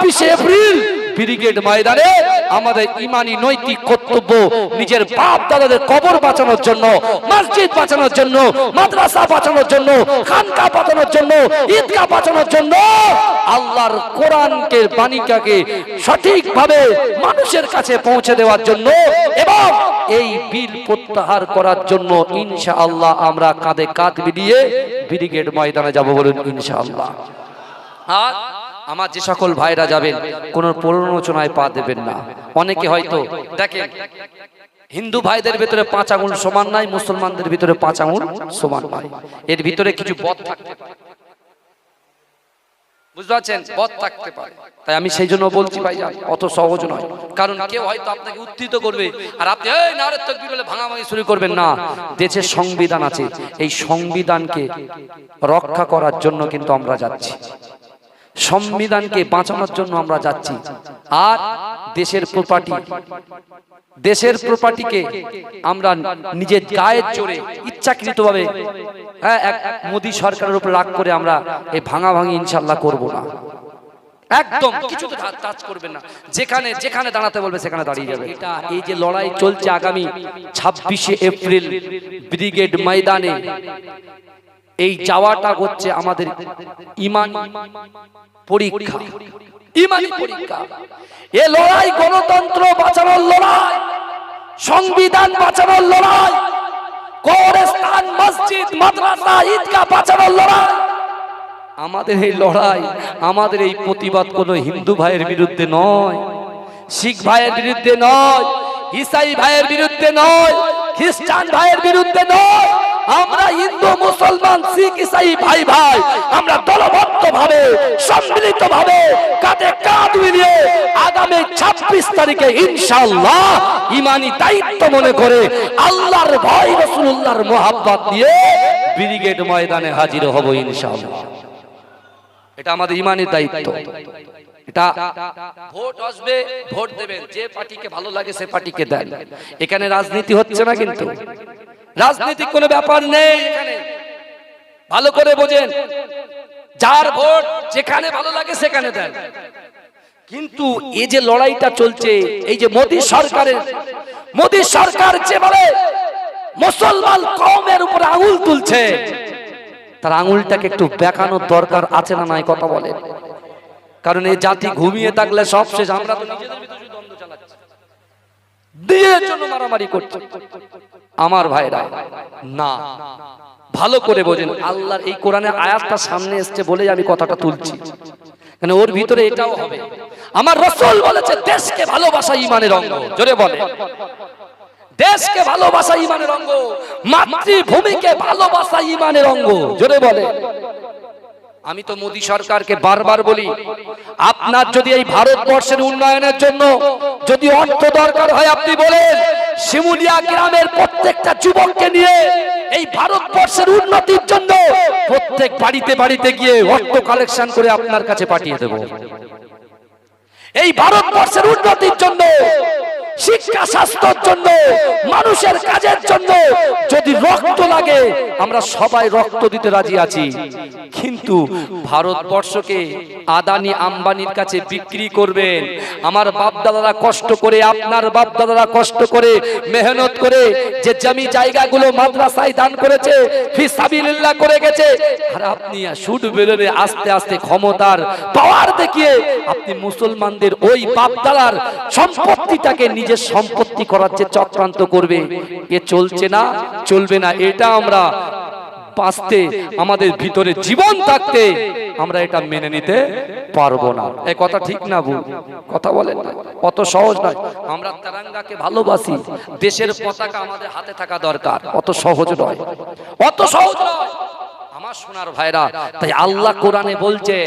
ছাব্বিশে April brigade ময়দানে আমাদের ইমানি নৈতিক কর্তব্য, নিজের বাপ দাদাদের কবর বাঁচানোর জন্য, মসজিদ বাঁচানোর জন্য, মাদ্রাসা বাঁচানোর জন্য, খানকা বাঁচানোর জন্য, ঈদগাহ বাঁচানোর জন্য, আল্লাহর কোরআনকে, বাণীটাকে সঠিকভাবে মানুষের কাছে পৌঁছে দেওয়ার জন্য এবং এই বিল প্রত্যাহার করার জন্য ইনশাআল্লাহ আমরা কাঁধে কাঁধ মিলিয়ে ব্রিগেড ময়দানে যাব বলুন ইনশাআল্লাহ। আর আমার যে সকল ভাইরা যাবেন, কোন প্ররোচনায় পা দেবেন না। অনেকে হয়তো দেখেন, হিন্দু ভাইদের ভিতরে পাঁচ আঙুল সমান নাই, মুসলমানদের ভিতরে পাঁচ আঙুল সমান নাই। এর ভিতরে কিছু থাকতে বুঝতে পারছেন? বদ থাকতে তাই আমি সেই জন্য বলছি ভাই অত সহজ নয়। কারণ কেউ হয়তো আপনাকে করবে, আর আপনি শুরু করবেন না। দেশের সংবিধান আছে। এই সংবিধানকে রক্ষা করার জন্য কিন্তু আমরা যাচ্ছি। সংবিধানকে বাঁচানোর জন্য আমরা যাচ্ছি। আর দেশের প্রপার্টি দেশের প্রপার্টিকে আমরা নিজের গায়ের চড়ে ইচ্ছাকৃতভাবে হ্যাঁ এক মোদী সরকারের উপর রাগ করে আমরা এই ভাঙা ভাঙি ইনশাল্লাহ করব না। একদম কিছু টাচ করবেন না। যেখানে যেখানে দাঁড়াতে বলবে সেখানে দাঁড়িয়ে যাবে। এই যে লড়াই চলছে আগামী ছাব্বিশে এপ্রিল ব্রিগেড ময়দানে এই যাওয়াটা হচ্ছে আমাদের ইমান পরীক্ষা। ইমানি পরীক্ষা। এ লড়াই গণতন্ত্র বাঁচানোর লড়াই সংবিধান বাঁচানোর লড়াই কবরস্থান মসজিদ মাদ্রাসা ঈদগাহ বাঁচানোর লড়াই। আমাদের এই লড়াই আমাদের এই প্রতিবাদ কোনো হিন্দু ভাইয়ের বিরুদ্ধে নয় শিখ ভাইয়ের বিরুদ্ধে নয় ইসাই ভাইয়ের বিরুদ্ধে নয় খ্রিস্টান ভাইয়ের বিরুদ্ধে নয়। আমরা হিন্দু, মুসলমান, শিখ, ইসাই, ভাই ভাই, আমরা দলবদ্ধ ভাবে সম্মিলিত ভাবে কাঁধে কাঁধ মিলিয়ে আগামী ছাব্বিশ তারিখে ইনশাল্লাহ ইমানি দায়িত্ব মনে করে আল্লাহর ভয় রসুল্লাহর মোহাব্বত দিয়ে ব্রিগেড ময়দানে হাজির হব ইনশাল্লাহ এটা আমাদের ইমানের দায়িত্ব। ভোট আসবে, ভোট দেবেন। যে পার্টিকে ভালো লাগে সে পার্টিকে দেন। এখানে রাজনীতি হচ্ছে না কিন্তু। রাজনীতি কোনো ব্যাপার নেই। ভালো করে বোঝেন। যার ভোট যেখানে ভালো লাগে সেখানে দেন। কিন্তু এই যে লড়াইটা চলছে, এই যে মোদী সরকারের, মোদী সরকার যে বলে, মুসলমান কমের উপর আঙুল তুলছে, তার আঙুলটাকে একটু বেঁকানোর দরকার আছে না নাই কথা বলে? কারণ এই জাতি ঘুমিয়ে থাকলে সব শেষ, আমরা তো নিজেদের ভিতরে দ্বন্দ্ব চালাচ্ছি। দিনের জন্য মারামারি করছে। আমার ভাইরা। না। ভালো করে বোঝেন, আল্লাহর এই কোরআনের আয়াতটা সামনে এসছে বলেই আমি কথাটা তুলছি। মানে ওর ভিতরে এটাও হবে। আমার রসুল বলেছে, দেশকে ভালোবাসা ইমানের অঙ্গ। জোরে বলে। দেশকে ভালোবাসা ইমানের অঙ্গ। মাতৃভূমিকে ভালোবাসা ইমানের অঙ্গ। জোরে বলে। আমি তো মোদী সরকারকে বারবার বলি, আপনার যদি এই ভারতবর্ষের উন্নয়নের জন্য যদি অর্থ দরকার হয়, আপনি বলেন শিমুলিয়া গ্রামের প্রত্যেকটা যুবককে নিয়ে এই ভারতবর্ষের উন্নতির জন্য প্রত্যেক বাড়িতে বাড়িতে গিয়ে অর্থ কালেকশন করে আপনার কাছে পাঠিয়ে দেব। এই ভারতবর্ষের উন্নতির জন্য শিক্ষা স্বাস্থ্যের জন্য, মানুষের কাজের জন্য যদি রক্ত লাগে, আমরা সবাই রক্ত দিতে রাজি আছি। কিন্তু ভারতবর্ষকে আদানি আম্বানির কাছে বিক্রি করবেন। আমার বাপ দাদারা কষ্ট করে, আপনার বাপ দাদারা কষ্ট করে, মেহনত করে যে জমি জায়গাগুলো মাদ্রাসায় দান করেছে ফিসাবিল্লাহ করে গেছে, আর আপনি সুদ বেরোলে আস্তে আস্তে ক্ষমতার পাওয়ার দেখিয়ে আপনি মুসলমানদের ওই বাপ দাদার সম্পত্তিটাকে নিজের সম্পত্তি করার যে চক্রান্ত করবে, এ চলছে না, চলবে না। এটা আমরা বাঁচতে, আমাদের ভিতরে জীবন থাকতে আমরা এটা মেনে নিতে পারব না। এ কথা ঠিক না বু কথা বলেন না। অত সহজ নয়। আমরা তেরাঙ্গাকে ভালোবাসি। দেশের পতাকা আমাদের হাতে থাকা দরকার। অত সহজ নয়। অত সহজ নয়। আমার সোনার ভাইরা, তাই আল্লাহ কোরআনে বলছেন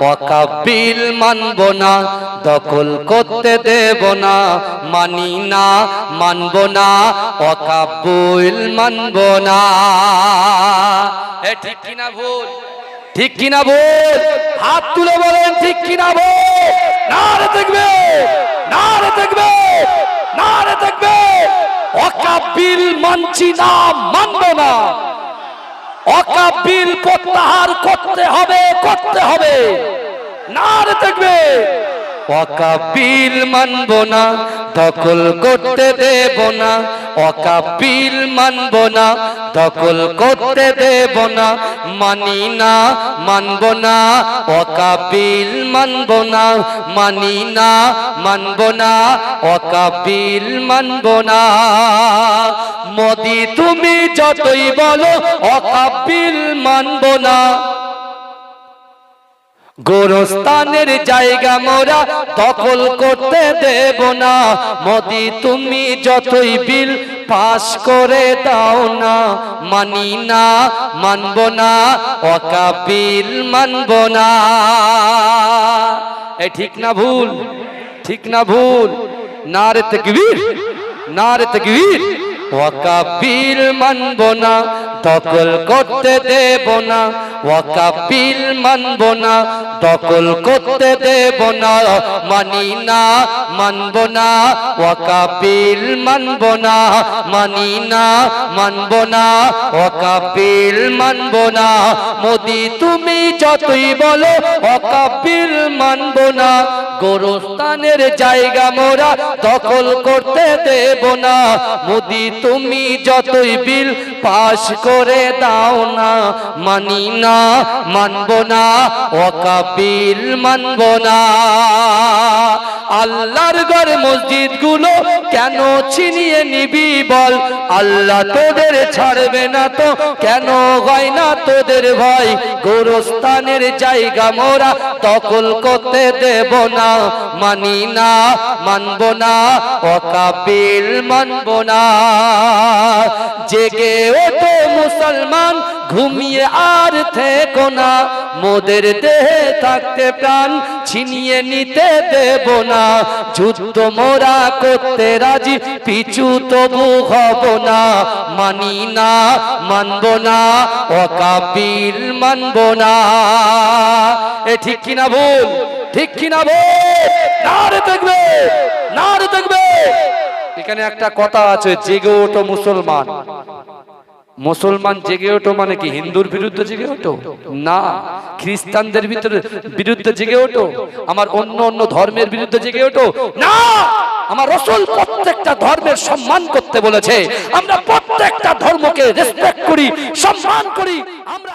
ওয়াকাবিল মানব না, দখল করতে দেব না, মানি না, মানব না ওয়াকাবুল মানব না। ঠিক কিনা ভুল? ঠিক কিনা ভুল? হাত তুলে বলেন, ঠিক কিনা ভুল? না রে দেখবে না রে দেখবে না রে দেখবে অকাবিল মানছি না, মানব না। অকাবিল প্রত্যাহার করতে হবে করতে হবে না রে মানব না, দখল করতে দেব না। অকাবিল মানব না, দখল করতে দেব না। মানি না, মানব না। অকাবিল মানব না, মানি না, মানব না। অকাবিল মানব না। মোদি তুমি যতই বলো, অকাবিল মানব না। গোরস্থানের জায়গা মোরা দখল করতে দেব না। মোদি, তুমি যতই বিল পাস করে দাও না, মানি না, মানব না অকাবিল মানব না। এ ঠিক না ভুল, ঠিক না ভুল। না রে তকবীর না রে তকবীর ওয়াকাবিল মানব না দখল করতে দেব না, ওয়াকাবিল মানব না, দখল করতে দেব না, মানি না, মানব না, ওয়াকাবিল মানব না, মানি না, মানব না, ওয়াকাবিল মানব না, মোদি তুমি যতই বলো, ওয়াকাবিল মানব না, গোরস্থানের জায়গা মোরা দখল করতে দেব না, মোদি তুমি যতই বিল পাশ করে দাও না, মানি না, মানব না ওকাবিল মানব না। আল্লাহর ঘর মসজিদগুলো কেন ছিনিয়ে নিবি বল? আল্লাহ তোদের ছাড়বে না তো, কেন হয় না তোদের ভয়? গোরস্থানের জায়গা মোরা দখল করতে দেব না, মানি না, মানব না অকাবিল মানব না। জেগে ওঠো মুসলমান, ঘুমিয়ে আর থেকো না। মোদের দেহে থাকতে প্রাণ ছিনিয়ে নিতে দেব না। যুদ্ধ মোরা করতে রাজি, পিছু তবু হব না। মানি না, মানব না, অকাবিল মানব না। এ ঠিক কিনা ভুল? ঠিক কিনা ভুল? না রে দেখবে না রে দেখবে এখানে একটা কথা আছে, জেগে ওঠো মুসলমান। মুসলমান জেগে ওঠো মানে কি? হিন্দুর বিরুদ্ধে জেগে ওঠো? না, খ্রিস্টানদের ভিতরে বিরুদ্ধে জেগে ওঠো। আমার অন্য অন্য ধর্মের বিরুদ্ধে জেগে ওঠো। না, আমার রসুল প্রত্যেকটা ধর্মের সম্মান করতে বলেছে। আমরা প্রত্যেকটা ধর্মকে রেসপেক্ট করি, সম্মান করি। আমরা